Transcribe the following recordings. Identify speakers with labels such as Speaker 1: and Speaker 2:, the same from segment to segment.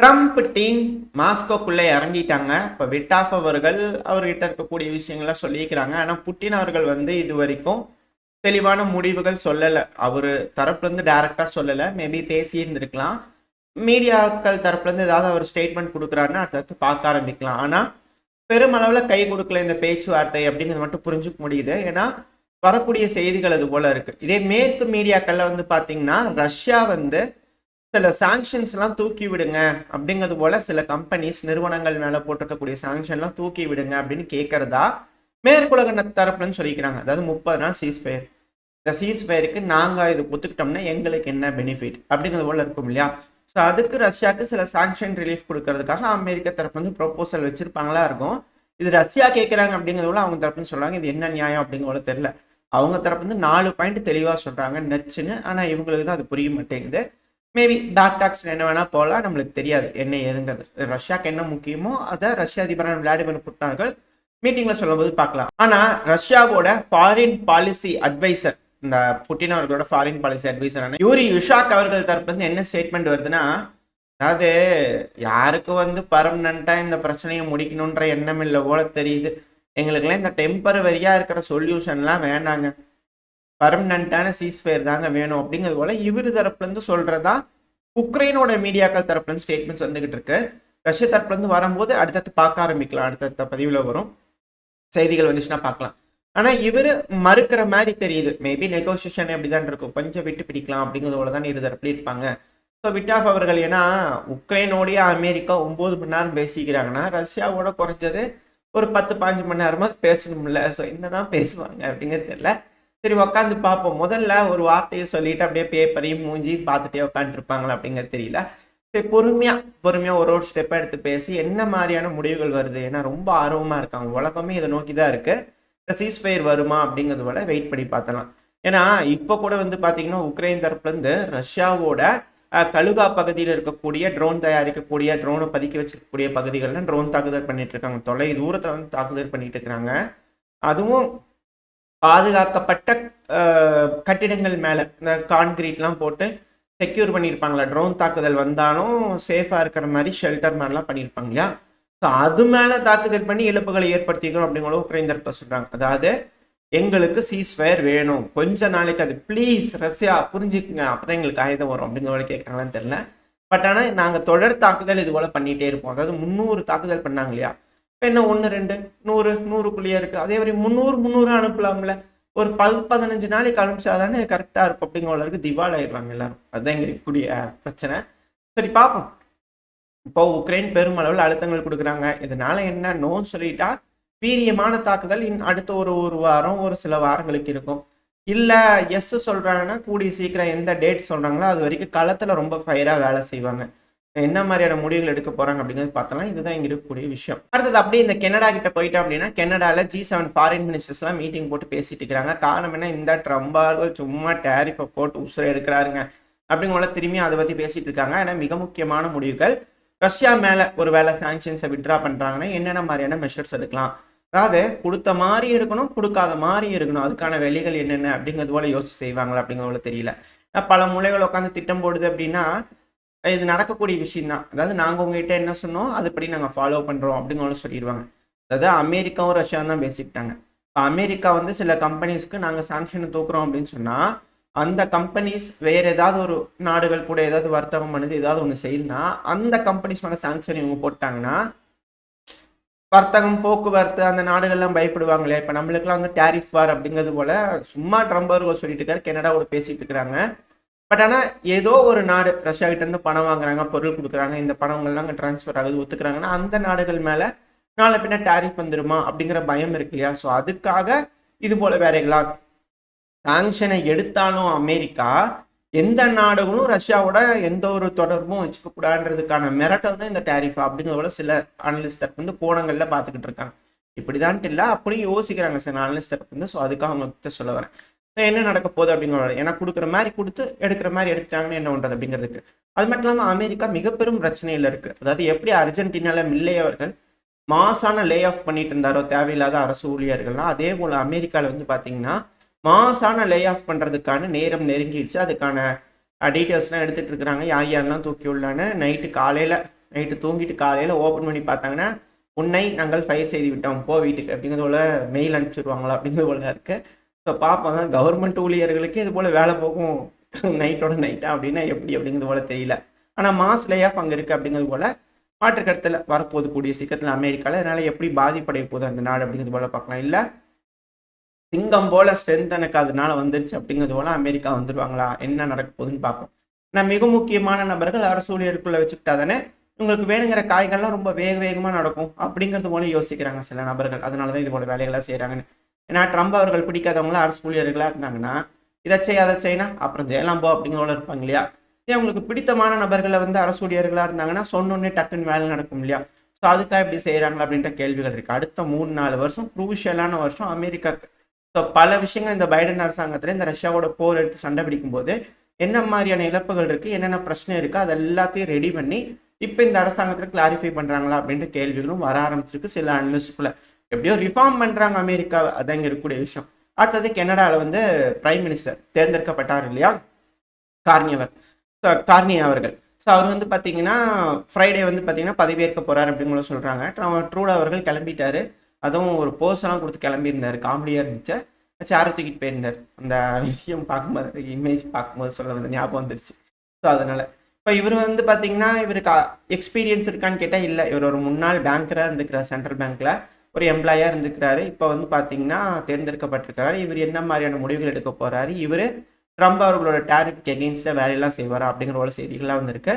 Speaker 1: Trump team மாஸ்கோக்குள்ளே இறங்கிட்டாங்க. இப்போ விட்டாஃப் அவர்கள் அவர்கிட்ட இருக்கக்கூடிய விஷயங்கள்லாம் சொல்லியிருக்கிறாங்க. ஆனால் புட்டின் அவர்கள் வந்து இது வரைக்கும் தெளிவான முடிவுகள் சொல்லலை. அவர் தரப்புலேருந்து டைரெக்டாக சொல்லலை. மேபி பேசியிருந்திருக்கலாம். மீடியாக்கள் தரப்புலேருந்து ஏதாவது அவர் ஸ்டேட்மெண்ட் கொடுக்குறாருன்னு அடுத்தடுத்து பார்க்க ஆரம்பிக்கலாம். ஆனால் பெருமளவில் கை கொடுக்கல இந்த பேச்சுவார்த்தை அப்படிங்கிறது மட்டும் புரிஞ்சுக்க முடியுது. ஏன்னா வரக்கூடிய செய்திகள் அது போல இருக்குது இதே மேற்கு மீடியாக்களில் வந்து பார்த்திங்கன்னா ரஷ்யா வந்து சில சாங்ஷன்ஸ்லாம் தூக்கி விடுங்க அப்படிங்கிறது போல சில கம்பெனிஸ் நிறுவனங்கள் மேல போட்டிருக்கக்கூடிய சாங்ஷன்லாம் தூக்கி விடுங்க அப்படின்னு கேட்கறதா? மேற்குலக தரப்புலன்னு சொல்லிக்கிறாங்க. அதாவது முப்பது நாள் சீஸ் ஃபயர் இந்த சீஸ் ஃபயருக்கு நாங்கள் இது ஒத்துக்கிட்டோம்னா எங்களுக்கு என்ன பெனிஃபிட் அப்படிங்கிறது போல இருக்கும் இல்லையா? ஸோ அதுக்கு ரஷ்யாவுக்கு சில சாங்ஷன் ரிலீஃப் கொடுக்கறதுக்காக அமெரிக்க தரப்பு வந்து ப்ரொபோசல் வச்சிருப்பாங்களா இருக்கும். இது ரஷ்யா கேட்குறாங்க அப்படிங்கிறத அவங்க தரப்புன்னு சொல்றாங்க. இது என்ன நியாயம் அப்படிங்கிறத தெரியல. அவங்க தரப்பு வந்து நாலு பாயிண்ட் தெளிவாக சொல்றாங்க. நச்சுன்னு. ஆனால் இவங்களுக்கு தான் அது புரிய மாட்டேங்குது. மேபி பேக் டாக்ஸ் என்ன வேணா போகலாம் நம்மளுக்கு தெரியாது என்ன ஏதுங்கிறது. ரஷ்யாவுக்கு என்ன முக்கியமோ அதை ரஷ்ய அதிபரான விளாடிமிர் புட்டார்கள் அவர்கள் மீட்டிங்ல சொல்லும்போது பார்க்கலாம். ஆனா ரஷ்யாவோட ஃபாரின் பாலிசி அட்வைசர் இந்த புட்டின் அவர்களோட ஃபாரின் பாலிசி அட்வைசரான யூரி யுஷாக் அவர்கள் தரப்பு வந்து என்ன ஸ்டேட்மெண்ட் வருதுன்னா அதாவது யாருக்கு வந்து பர்மனண்டா இந்த பிரச்சனையை முடிக்கணுன்ற எண்ணம் இல்லை போல தெரியுது. எங்களுக்குலாம் இந்த டெம்பரவரியா இருக்கிற சொல்யூஷன்லாம் வேண்டாங்க பர்மனண்டான சீஸ்ஃபயர் தாங்க வேணும் அப்படிங்கிறது போல இவர் தரப்புலேருந்து சொல்கிறதா உக்ரைனோட மீடியாக்கள் தரப்புலேருந்து ஸ்டேட்மெண்ட்ஸ் வந்துகிட்டு இருக்கு. ரஷ்ய தரப்புலேருந்து வரும்போது அடுத்தடுத்து பார்க்க ஆரம்பிக்கலாம். அடுத்தடுத்த பதிவில் வரும். செய்திகள் வந்துச்சுன்னா பார்க்கலாம். ஆனால் இவர் மறுக்கிற மாதிரி தெரியுது. மேபி நெகோசியேஷன் எப்படிதான் இருக்கும். கொஞ்சம் விட்டு பிடிக்கலாம் அப்படிங்கிறது போல தான் இரு தரப்புல இருப்பாங்க. ஸோ விட்டாஃப் அவர்கள் ஏன்னா உக்ரைனோடைய அமெரிக்கா ஒம்பது மணி நேரம் பேசிக்கிறாங்கன்னா ரஷ்யாவோட குறைஞ்சது ஒரு பத்து பாஞ்சு மணி நேரமாவது பேசணும்ல. ஸோ என்னதான் பேசுவாங்க அப்படிங்கிறது தெரியல. சரி உட்காந்து பார்ப்போம் முதல்ல ஒரு வார்த்தையை சொல்லிட்டு அப்படியே பேப்பரையும் மூஞ்சி பார்த்துட்டே உட்காந்துருப்பாங்களா அப்படிங்கிறது தெரியல. சரி பொறுமையா பொறுமையா ஒரு ஒரு ஸ்டெப் எடுத்து பேசி என்ன மாதிரியான முடிவுகள் வருது? ஏன்னா ரொம்ப ஆர்வமா இருக்காங்க. உலகமே இதை நோக்கி தான் இருக்கு. இந்த சீஸ்ஃபயர் வருமா அப்படிங்கிறது போல வெயிட் பண்ணி பார்த்தலாம் ஏன்னா இப்போ கூட வந்து பார்த்தீங்கன்னா உக்ரைன் தரப்புல இருந்து ரஷ்யாவோட கழுகா பகுதியில் இருக்கக்கூடிய ட்ரோன் தயாரிக்கக்கூடிய ட்ரோனை பதுக்கி வச்சிருக்கக்கூடிய பகுதிகளில் ட்ரோன் தாக்குதல் பண்ணிட்டு இருக்காங்க. தொலை தூரத்தில் வந்து தாக்குதல் பண்ணிட்டு இருக்கிறாங்க. அதுவும் பாதுகாக்கப்பட்ட கட்டிடங்கள் மேலே இந்த கான்கிரீட்லாம் போட்டு செக்யூர் பண்ணியிருப்பாங்களா ட்ரோன் தாக்குதல் வந்தாலும் சேஃபாக இருக்கிற மாதிரி ஷெல்டர் மாதிரிலாம் பண்ணியிருப்பாங்க இல்லையா? ஸோ அது மேலே தாக்குதல் பண்ணி இழப்புகளை ஏற்படுத்திக்கிறோம் அப்படிங்கிற உக்ரைன் தரப்ப சொல்கிறாங்க அதாவது எங்களுக்கு சீஸ்ஃபயர் வேணும். கொஞ்ச நாளைக்கு அது ப்ளீஸ் ரஷ்யா புரிஞ்சுக்குங்க. அப்பதான் எங்களுக்கு ஆயுதம் வரும் அப்படிங்கிற கேட்குறாங்களான்னு தெரில பட் ஆனால் நாங்கள் தொடர் தாக்குதல் இது போல் பண்ணிகிட்டே இருப்போம். அதாவது முந்நூறு தாக்குதல் பண்ணாங்க இல்லையா? என்ன ஒன்று ரெண்டு நூறு நூறுக்குள்ளேயே இருக்கு. அதே மாதிரி முந்நூறு முந்நூறு அனுப்பலாம்ல. ஒரு பல் பதினஞ்சு நாளைக்கு அனுப்பிச்சாதானே கரெக்டாக இருக்கும். அப்படிங்கிறவங்களுக்கு திவால் ஆயிடுவாங்க எல்லாரும். அதுதான் இங்கே இருக்கக்கூடிய பிரச்சனை. சரி பார்ப்போம். இப்போ உக்ரைன் பெருமளவில் அழுத்தங்கள் கொடுக்குறாங்க. இதனால என்ன? நோன்னு சொல்லிட்டா வீரியமான தாக்குதல் இன் அடுத்த ஒரு ஒரு வாரம் ஒரு சில வாரங்களுக்கு இருக்கும். இல்லை எஸ் சொல்றாங்கன்னா கூடிய சீக்கிரம் எந்த டேட் சொல்கிறாங்களோ அது வரைக்கும் களத்தில் ரொம்ப ஃபயராக வேலை செய்வாங்க. என்ன மாதிரியான முடிவுகள் எடுக்க போறாங்க அப்படிங்கிறது பார்த்தலாம். இதுதான் இங்க இருக்கக்கூடிய விஷயம். அடுத்தது அப்படியே இந்த கனடா கிட்ட போயிட்டோம் அப்படின்னா கனடால ஜி செவன் ஃபாரின் மினிஸ்டர்ஸ்லாம் மீட்டிங் போட்டு பேசிட்டு இருக்கிறாங்க. காரணம் என்ன? இந்த ட்ரம்பார்கள் சும்மா டேரிஃபை போட்டு உசுரை எடுக்கிறாருங்க. அப்படிங்கிற திரும்பி அதை பத்தி பேசிட்டு இருக்காங்க. ஏன்னா மிக முக்கியமான முடிவுகள். ரஷ்யா மேல ஒரு வேலை சாங்ஷன்ஸை விட்ரா பண்றாங்கன்னா என்னென்ன மாதிரியான மெஷர்ஸ் எடுக்கலாம்? அதாவது கொடுத்த மாதிரி இருக்கணும் கொடுக்காத மாதிரி இருக்கணும் அதுக்கான வெளிகள் என்னென்ன அப்படிங்கிறது போல யோசிச்சு செய்வாங்களா அப்படிங்கிறது போல தெரியல பல மூலைகள் உட்காந்து திட்டம் போடுது அப்படின்னா இது நடக்கக்கூடிய விஷயம் தான் அதாவது நாங்கள் உங்ககிட்ட என்ன சொன்னோம் அதுபடி நாங்கள் ஃபாலோ பண்ணுறோம் அப்படின்னு சொல்லிடுவாங்க அதாவது அமெரிக்காவும் ரஷ்யாவும் தான் பேசிக்கிட்டாங்க இப்போ அமெரிக்கா வந்து சில கம்பெனிஸ்க்கு நாங்கள் சாங்ஷனை தூக்குறோம் அப்படின்னு சொன்னால் அந்த கம்பெனிஸ் வேறு ஏதாவது ஒரு நாடுகள் கூட ஏதாவது வர்த்தகம் பண்ணுது ஏதாவது ஒன்று செய்யுதுன்னா அந்த கம்பெனிஸ் மேலே சாங்ஷன் இவங்க போட்டாங்கன்னா வர்த்தகம் போக்குவரத்து அந்த நாடுகள்லாம் பயப்படுவாங்களே. இப்போ நம்மளுக்குலாம் வந்து டேரிஃப் வார் அப்படிங்கிறது போல சும்மா ட்ரம்ப் அவர்கள் சொல்லிட்டு இருக்காரு கனடாவோட பேசிட்டு இருக்கிறாங்க. பட் ஆனால் ஏதோ ஒரு நாடு ரஷ்யா இருந்து பணம் வாங்குறாங்க பொருள் கொடுக்குறாங்க இந்த பணங்கள்லாம் அங்கே டிரான்ஸ்ஃபர் ஆகுது ஒத்துக்கிறாங்கன்னா அந்த நாடுகள் மேலே நாளை பின்ன டேரிஃப் வந்துருமா அப்படிங்கிற பயம் இருக்கு இல்லையா? ஸோ அதுக்காக இது போல வேலைகளா சாங்ஷனை எடுத்தாலும் அமெரிக்கா எந்த நாடுகளும் ரஷ்யாவோட எந்த ஒரு தொடர்பும் வச்சுக்க கூடாதுன்றதுக்கான மிரட்டல் தான் இந்த டேரிஃப் அப்படிங்கிறத சில அனலிஸ்ட் வந்து கோணங்கள்ல பார்த்துக்கிட்டு இருக்காங்க. இப்படிதான்ட்டு இல்லை அப்படியும் யோசிக்கிறாங்க சில அனலிஸ்ட் வந்து. ஸோ அதுக்காக அவங்ககிட்ட சொல்ல வரேன். என்ன நடக்க போகுது அப்படிங்கிற ஏன்னா கொடுக்குற மாதிரி கொடுத்து எடுக்கிற மாதிரி எடுத்துட்டாங்கன்னு என்ன பண்ணுறது அப்படிங்கிறதுக்கு. அது மட்டும் இல்லாமல் அமெரிக்கா மிக பெரும் பிரச்சனையில் இருக்குது அதாவது எப்படி அர்ஜென்டினாவில் மில்லே அவர்கள் மாசான லே ஆஃப் பண்ணிட்டு இருந்தாரோ தேவையில்லாத அரசு ஊழியர்கள்லாம் அதே போல் அமெரிக்காவில் வந்து பார்த்தீங்கன்னா மாசான லே ஆஃப் பண்ணுறதுக்கான நேரம் நெருங்கிடுச்சு அதுக்கான டீட்டெயில்ஸ்லாம் எடுத்துகிட்டு இருக்கிறாங்க. யார் யாரெல்லாம் தூக்கி உள்ளான்னு நைட்டு காலையில் நைட்டு தூங்கிட்டு காலையில் ஓப்பன் பண்ணி பார்த்தாங்கன்னா உன்னை நாங்கள் ஃபயர் செய்து விட்டோம். போ வீட்டுக்கு. அப்படிங்கிறது போல மெயில் அனுப்பிச்சிடுவாங்களா அப்படிங்கிறது போல இருக்குது ஸோ பார்ப்போம் தான் கவர்மெண்ட் ஊழியர்களுக்கு இது போல் வேலை போகும். நைட்டோட நைட்டா அப்படின்னா எப்படி அப்படிங்கிறது போல தெரியல. ஆனால் மாஸ் லே ஆஃப் அங்கே இருக்குது அப்படிங்கிறது போல மாற்றுக்கடத்தில் வரப்போது கூடிய சீக்கிரத்தில் அமெரிக்காவில் அதனால் எப்படி பாதிப்படைய போகுது அந்த நாடு அப்படிங்கிறது போல பார்க்கலாம். இல்லை சிங்கம் போல ஸ்ட்ரென்த் எனக்கு அதனால வந்துருச்சு அப்படிங்கிறது போல அமெரிக்கா வந்துடுவாங்களா என்ன நடக்க போகுதுன்னு பார்ப்போம். நான் மிக முக்கியமான நபர்கள் அரசு ஊழியருக்குள்ள வச்சுக்கிட்டா தானே உங்களுக்கு வேணுங்கிற காய்கள்லாம் ரொம்ப வேக வேகமாக நடக்கும் அப்படிங்கிறது போல யோசிக்கிறாங்க சில நபர்கள். அதனால தான் இது போல வேலைகள்லாம் செய்கிறாங்கன்னு ஏன்னா ட்ரம்ப் அவர்கள் பிடிக்காதவங்களாம் அரசு ஊழியர்களாக இருந்தாங்கன்னா இதை செய் அதை செய்யினா அப்புறம் ஜெயலாம் போ அப்படிங்கிறவங்கள இருப்பாங்க இல்லையா? இதே உங்களுக்கு பிடித்தமான நபர்களை வந்து அரசு ஊழியர்களாக இருந்தாங்கன்னா சொன்னோன்னே டக்குன்னு வேலை நடக்கும் இல்லையா? ஸோ அதுக்காக இப்படி செய்கிறாங்க அப்படின்ற கேள்விகள் இருக்குது அடுத்த மூணு நாலு வருஷம் குரூஷியலான வருஷம் அமெரிக்காவுக்கு ஸோ பல விஷயங்கள் இந்த பைடன் அரசாங்கத்தில் இந்த ரஷ்யாவோட போர் எடுத்து சண்டை பிடிக்கும் போது என்ன மாதிரியான இழப்புகள் இருக்குது என்னென்ன பிரச்சனை இருக்குது அது எல்லாத்தையும் ரெடி பண்ணி இப்போ இந்த அரசாங்கத்தில் கிளாரிஃபை பண்ணுறாங்களா அப்படின்ற கேள்விகளும் வர ஆரம்பிச்சிருக்கு சில அனலிஸ்டுக்குள்ள எப்படியோ ரிஃபார்ம் பண்ணுறாங்க அமெரிக்கா அதாங்க இருக்கக்கூடிய விஷயம். அடுத்தது கனடாவில் வந்து பிரைம் மினிஸ்டர் தேர்ந்தெடுக்கப்பட்டார் இல்லையா? கார்னியவர் ஸோ கார்னி அவர்கள். ஸோ அவர் வந்து பார்த்தீங்கன்னா ஃப்ரைடே வந்து பார்த்தீங்கன்னா பதவியேற்க போகிறார் அப்படிங்கிற சொல்கிறாங்க ட்ரூட் அவர்கள் கிளம்பிட்டாரு. அதுவும் ஒரு போஸ்டெல்லாம் கொடுத்து கிளம்பியிருந்தார். காமெடியாக இருந்துச்சு. சேரை தூக்கிட்டு போயிருந்தார். அந்த விஷயம் பார்க்கும்போது இமேஜ் பார்க்கும்போது சொல்ல வந்து ஞாபகம் வந்துருச்சு. ஸோ அதனால். இப்போ இவர் வந்து பார்த்தீங்கன்னா இவருக்கு எக்ஸ்பீரியன்ஸ் இருக்கான்னு கேட்டால் இல்லை. இவர் ஒரு முன்னாள் பேங்கராக இருந்துக்கிறார் சென்ட்ரல் பேங்க்கில் ஒரு எம்ப்ளாயாக இருந்துக்கிறாரு இப்போ வந்து பார்த்தீங்கன்னா தேர்ந்தெடுக்கப்பட்டிருக்கிறாரு. இவர் என்ன மாதிரியான முடிவுகள் எடுக்க போகிறாரு இவர் ட்ரம்ப் அவர்களோட டேரிஃப்க்கு எகெயின்ஸ்டாக வேலையெல்லாம் செய்வாரா அப்படிங்கிற ஒரு செய்திகளாக வந்திருக்கு.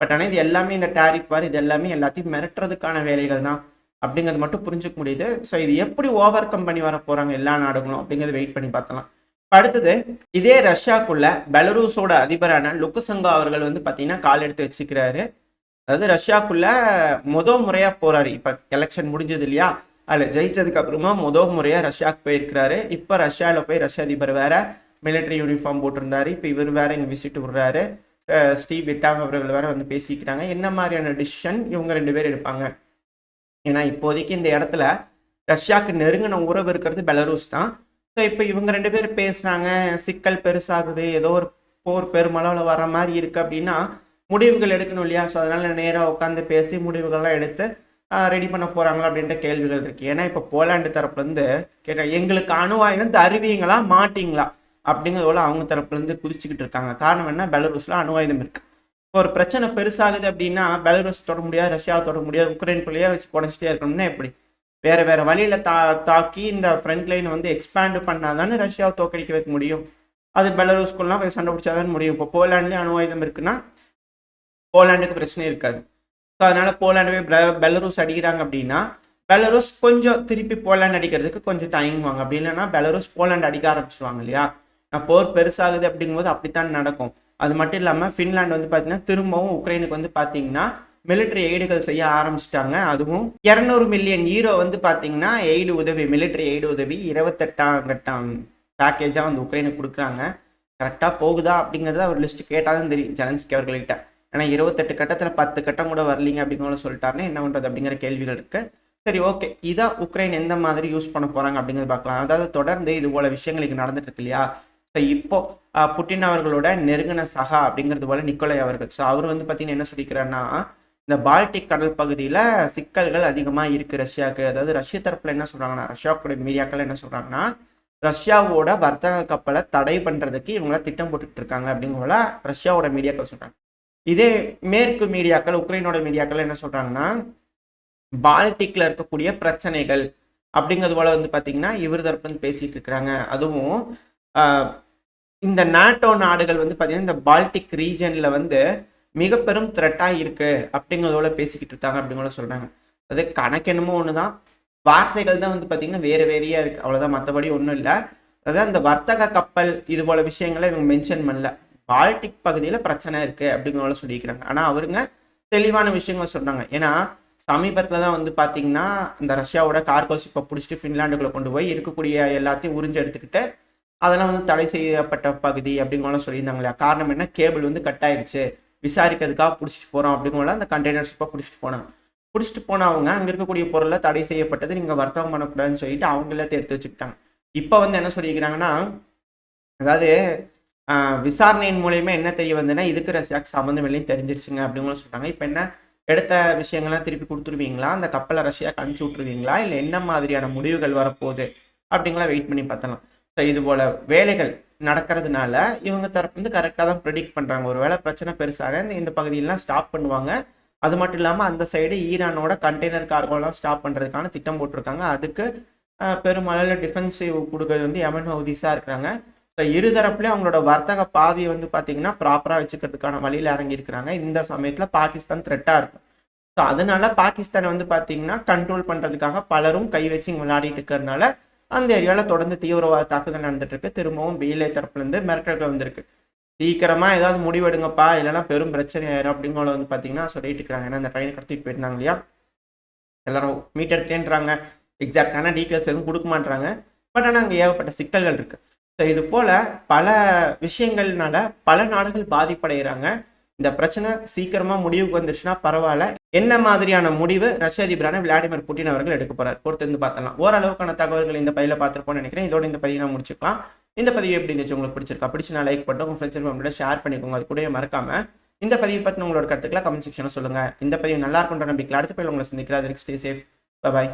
Speaker 1: பட் ஆனால் இது எல்லாமே இந்த டேரிஃப் வார் இது எல்லாமே எல்லாத்தையும் மிரட்டுறதுக்கான வேலைகள் தான் அப்படிங்கிறது மட்டும் புரிஞ்சுக்க முடியுது. ஸோ இது எப்படி ஓவர் கம் பண்ணி வர போகிறாங்க எல்லா நாடுகளும் அப்படிங்கிறத வெயிட் பண்ணி பார்த்தலாம் அடுத்தது இதே ரஷ்யாக்குள்ள பெலரூஸோட அதிபரான லுக்குசங்கா அவர்கள் வந்து பார்த்தீங்கன்னா கால் எடுத்து வச்சுக்கிறாரு. அதாவது ரஷ்யாக்குள்ள முத முறையாக போறாரு. இப்போ எலெக்ஷன் முடிஞ்சது இல்லையா? அதில் ஜெயிச்சதுக்கு அப்புறமா முத முறையாக ரஷ்யாவுக்கு போயிருக்கிறாரு. இப்போ ரஷ்யாவில் போய் ரஷ்ய அதிபர் வேற மிலிட்டரி யூனிஃபார்ம் போட்டிருந்தாரு. இப்போ இவர் வேற இங்கே விசிட் விடுறாரு. ஸ்ரீ ஸ்டீவ் விட்டாம் அவர்கள் வேற வந்து பேசிக்கிறாங்க. என்ன மாதிரியான டிசிஷன் இவங்க ரெண்டு பேர் எடுப்பாங்க? ஏன்னா இப்போதைக்கு இந்த இடத்துல ரஷ்யாவுக்கு நெருங்கின உறவு இருக்கிறது பெலரூஸ் தான். ஸோ இப்போ இவங்க ரெண்டு பேரும் பேசுகிறாங்க சிக்கல் பெருசாகுது. ஏதோ ஒரு போர் பெருமளவில் வர மாதிரி இருக்குது அப்படின்னா முடிவுகள் எடுக்கணும் இல்லையா? ஸோ அதனால் நேராக உட்காந்து பேசி முடிவுகள்லாம் எடுத்து ரெடி பண்ண போகிறாங்களா அப்படின்ற கேள்விகள் இருக்குது ஏன்னா இப்போ போலாண்டு தரப்புலேருந்து கேட்டால் எங்களுக்கு அணுவாயுதம் தருவீங்களா மாட்டிங்களா? அப்படிங்கிறதோட அவங்க தரப்புலேருந்து குதிச்சுக்கிட்டு இருக்காங்க. காரணம் என்ன? பெலரூஸில் அணுவாயுதம் இருக்குது இப்போ ஒரு பிரச்சனை பெருசாகுது அப்படின்னா பெலரூஸ் தொட முடியாது ரஷ்யாவை தொட முடியாது உக்ரைனுக்குள்ளேயே வச்சு குறைச்சிட்டே இருக்கணும்னா எப்படி? வேறு வேறு வழியில் தா தாக்கி இந்த ஃப்ரண்ட் லைன் வந்து எக்ஸ்பேண்ட் பண்ணாதானே ரஷ்யாவை தோக்கடிக்க வைக்க முடியும்? அது பெலரூஸ்குள்ளலாம் போய் சண்டை பிடிச்சாதான் முடியும். இப்போ போலாண்ட்லேயும் அணுவாயுதம் இருக்குன்னா போலாண்டுக்கு பிரச்சனை இருக்காது. ஸோ அதனால போலாண்டு போய் பெலரூஸ் அடிக்கிறாங்க அப்படின்னா பெலரூஸ் கொஞ்சம் திருப்பி போலாண்ட் அடிக்கிறதுக்கு கொஞ்சம் தயங்குவாங்க அப்படி இல்லைன்னா பெலரூஸ் போலாண்ட் அடிக்க ஆரம்பிச்சிருவாங்க இல்லையா? நான் போர் பெருசாகுது அப்படிங்கும்போது அப்படித்தான் நடக்கும். அது மட்டும் இல்லாமல் ஃபின்லாந்து வந்து பார்த்தீங்கன்னா திரும்பவும் உக்ரைனுக்கு வந்து பார்த்தீங்கன்னா மிலிட்டரி எய்டுகள் செய்ய ஆரம்பிச்சிட்டாங்க. அதுவும் இரநூறு மில்லியன் ஈரோ வந்து பார்த்தீங்கன்னா எய்டு உதவி மிலிட்டரி எய்டு உதவி இருபத்தெட்டாம் கட்டம் பேக்கேஜாக வந்து உக்ரைனுக்கு கொடுக்குறாங்க. கரெக்டாக போகுதா அப்படிங்கிறத ஒரு லிஸ்ட் கேட்டால் தான் தெரியும் ஜெலன்ஸ்கி அவர்கள்கிட்ட. ஏன்னா இருபத்தெட்டு கட்டத்தில் பத்து கட்டம் கூட வரலீங்க அப்படிங்கிற சொல்லிட்டாருன்னு என்ன பண்ணுறது அப்படிங்கிற கேள்விகள் இருக்கு. சரி ஓகே. இதான் உக்ரைன் எந்த மாதிரி யூஸ் பண்ண போகிறாங்க அப்படிங்கிறது பார்க்கலாம். அதாவது தொடர்ந்து இது போல விஷயங்கள் இங்கே நடந்துட்டு இருக்கு இல்லையா? ஸோ இப்போ புட்டின் அவர்களோட நெருங்கின சகா அப்படிங்கிறது போல நிக்கோலை அவர்கள். ஸோ அவர் வந்து பார்த்தீங்கன்னா என்ன சொல்லிக்கிறாருன்னா இந்த பால்டிக் கடல் பகுதியில் சிக்கல்கள் அதிகமாக இருக்குது ரஷ்யாவுக்கு. அதாவது ரஷ்ய தரப்பில் என்ன சொல்கிறாங்கன்னா ரஷ்யாவுடைய மீடியாக்கள் என்ன சொல்கிறாங்கன்னா ரஷ்யாவோட வர்த்தக கப்பலை தடை பண்ணுறதுக்கு இவங்கள திட்டம் போட்டுட்டு இருக்காங்க அப்படிங்கிற ரஷ்யாவோட மீடியாக்கள் சொல்கிறாங்க இதே மேற்கு மீடியாக்கள் உக்ரைனோட மீடியாக்கள் என்ன சொல்கிறாங்கன்னா பால்டிக்ல இருக்கக்கூடிய பிரச்சனைகள் அப்படிங்கிறது போல வந்து பார்த்திங்கன்னா இவர் தரப்பு வந்து பேசிட்டு இருக்கிறாங்க. அதுவும் இந்த நாட்டோ நாடுகள் வந்து பார்த்திங்கன்னா இந்த பால்டிக் ரீஜன்ல வந்து மிக பெரும் த்ரெட்டாக இருக்கு அப்படிங்கிறதோட பேசிக்கிட்டு இருக்காங்க அப்படிங்கிற சொல்றாங்க. அது கணக்கு என்னமோ ஒன்று தான் வார்த்தைகள் தான் வந்து பார்த்திங்கன்னா வேறு வேறையா இருக்கு. அவ்வளோதான் மற்றபடி ஒன்றும் இல்லை. அதாவது அந்த வர்த்தக கப்பல் இது போல விஷயங்களை இவங்க மென்ஷன் பண்ணல. பால்டிக் பகுதியில் பிரச்சனை இருக்கு அப்படிங்கிறவங்கள சொல்லியிருக்கிறாங்க ஆனால் அவருங்க தெளிவான விஷயங்கள் சொன்னாங்க. ஏன்னா சமீபத்தில் தான் வந்து பார்த்தீங்கன்னா இந்த ரஷ்யாவோட கார்கோஷிப்பை பிடிச்சிட்டு ஃபின்லாண்டுக்குள்ளே கொண்டு போய் இருக்கக்கூடிய எல்லாத்தையும் உறிஞ்சு எடுத்துக்கிட்டு அதெல்லாம் வந்து தடை செய்யப்பட்ட பகுதி அப்படிங்கலாம் சொல்லியிருந்தாங்களே காரணம் என்ன? கேபிள் வந்து கட் ஆயிடுச்சு. விசாரிக்கிறதுக்காக பிடிச்சிட்டு போகிறோம் அப்படிங்கலாம் அந்த கண்டெய்னர் ஷிப்பை பிடிச்சிட்டு போனாங்க. பிடிச்சிட்டு போனவங்க அங்கே இருக்கக்கூடிய பொருளை தடை செய்யப்பட்டது நீங்கள் வர்த்தகம் பண்ணக்கூடாதுன்னு சொல்லிட்டு அவங்களே எல்லாத்தையும் எடுத்து வச்சுக்கிட்டாங்க. இப்போ வந்து என்ன சொல்லியிருக்கிறாங்கன்னா அதாவது விசாரணையின் மூலயமா என்ன தெரிய வந்ததுன்னா இதுக்கு ரஷ்யாக்கு சம்மந்தம் இல்லைன்னு தெரிஞ்சிருச்சுங்க அப்படிங்களும் சொல்றாங்க இப்போ என்ன எடுத்த விஷயங்கள்லாம் திருப்பி கொடுத்துருவீங்களா? அந்த கப்பலை ரஷ்யாவுக்கு அனுப்பிச்சி விட்ருவீங்களா இல்லை என்ன மாதிரியான முடிவுகள் வரப்போகுது அப்படிங்கலாம் வெயிட் பண்ணி பார்த்தலாம். ஸோ இது போல் வேலைகள் நடக்கிறதுனால இவங்க தரப்பு வந்து கரெக்டாக தான் ப்ரெடிக்ட் பண்ணுறாங்க ஒரு வேளை பிரச்சனை பெருசாக இந்த இந்த பகுதியெல்லாம் ஸ்டாப் பண்ணுவாங்க. அது மட்டும் இல்லாமல் அந்த சைடு ஈரானோட கண்டெய்னர் கார்கோலாம் ஸ்டாப் பண்ணுறதுக்கான திட்டம் போட்டிருக்காங்க. அதுக்கு பெருமளவில் டிஃபென்சிவ் கொடுக்கறது வந்து எமன் ஹவுதிஸாக இருக்கிறாங்க. இருதரப்புலேயும் அவங்களோட வர்த்தக பாதையை வந்து பார்த்தீங்கன்னா ப்ராப்பராக வச்சுக்கிறதுக்கான வழியில் இறங்கியிருக்கிறாங்க இந்த சமயத்தில் பாகிஸ்தான் த்ரெட்டாக இருக்கும். ஸோ அதனால பாகிஸ்தானை வந்து பார்த்தீங்கன்னா கண்ட்ரோல் பண்ணுறதுக்காக பலரும் கை வச்சு இங்கே விளையாடிட்டு இருக்கிறதுனால அந்த ஏரியாவில் தொடர்ந்து தீவிரவாத தாக்குதல் நடந்துட்டு இருக்கு திரும்பவும் பிஎல்ஏ தரப்புலேருந்து மிரட்டல்கள் வந்திருக்கு. சீக்கிரமாக ஏதாவது முடிவெடுங்கப்பா இல்லைன்னா பெரும் பிரச்சனை ஆயிரும் அப்படிங்கிறத வந்து பார்த்தீங்கன்னா சொல்லிட்டு இருக்கிறாங்க. ஏன்னா அந்த ட்ரெயினை கடத்திட்டு போயிருந்தாங்க இல்லையா? எல்லாரும் மீட் எடுத்துட்டேன்றாங்க எக்ஸாக்டான டீட்டெயில்ஸ் எதுவும் கொடுக்க மாட்றாங்க. பட் ஆனால் அங்கே ஏகப்பட்ட சிக்கல்கள் இருக்குது ஸோ இது போல் பல விஷயங்கள்னால பல நாடுகள் பாதிப்படைகிறாங்க இந்த பிரச்சனை சீக்கிரமாக முடிவுக்கு வந்துருச்சுன்னா பரவாயில்ல. என்ன மாதிரியான முடிவு ரஷ்ய அதிபரான விளாடிமிர் புட்டின் அவர்கள் எடுக்க போறார்? பொறுத்திருந்து பார்த்தலாம் ஓரளவுக்கான தகவல்கள் இந்த பதிவில் பார்த்துருப்போம்னு நினைக்கிறேன். இதோட இந்த பதிவை நான் முடிச்சுக்கலாம். இந்த பதிவு எப்படி இருந்துச்சு உங்களுக்கு பிடிச்சிருக்கா? பிடிச்சு நான் லைக் பண்ணிட்டு உங்க ஃப்ரெண்ட்ஸ் ஃபேமிலியோட ஷேர் பண்ணிக்கோங்க. அது கூடவே மறக்காம இந்த பதிவு பற்றி உங்களோட கருத்துக்களை கமெண்ட் செக்ஷனில் சொல்லுங்கள் இந்த பதிவு நல்லா இருக்குன்ற நம்பிக்கை அடுத்த பதிவில் உங்களை சந்திக்கிறேன். அது ஸ்டே சேஃப் பாய்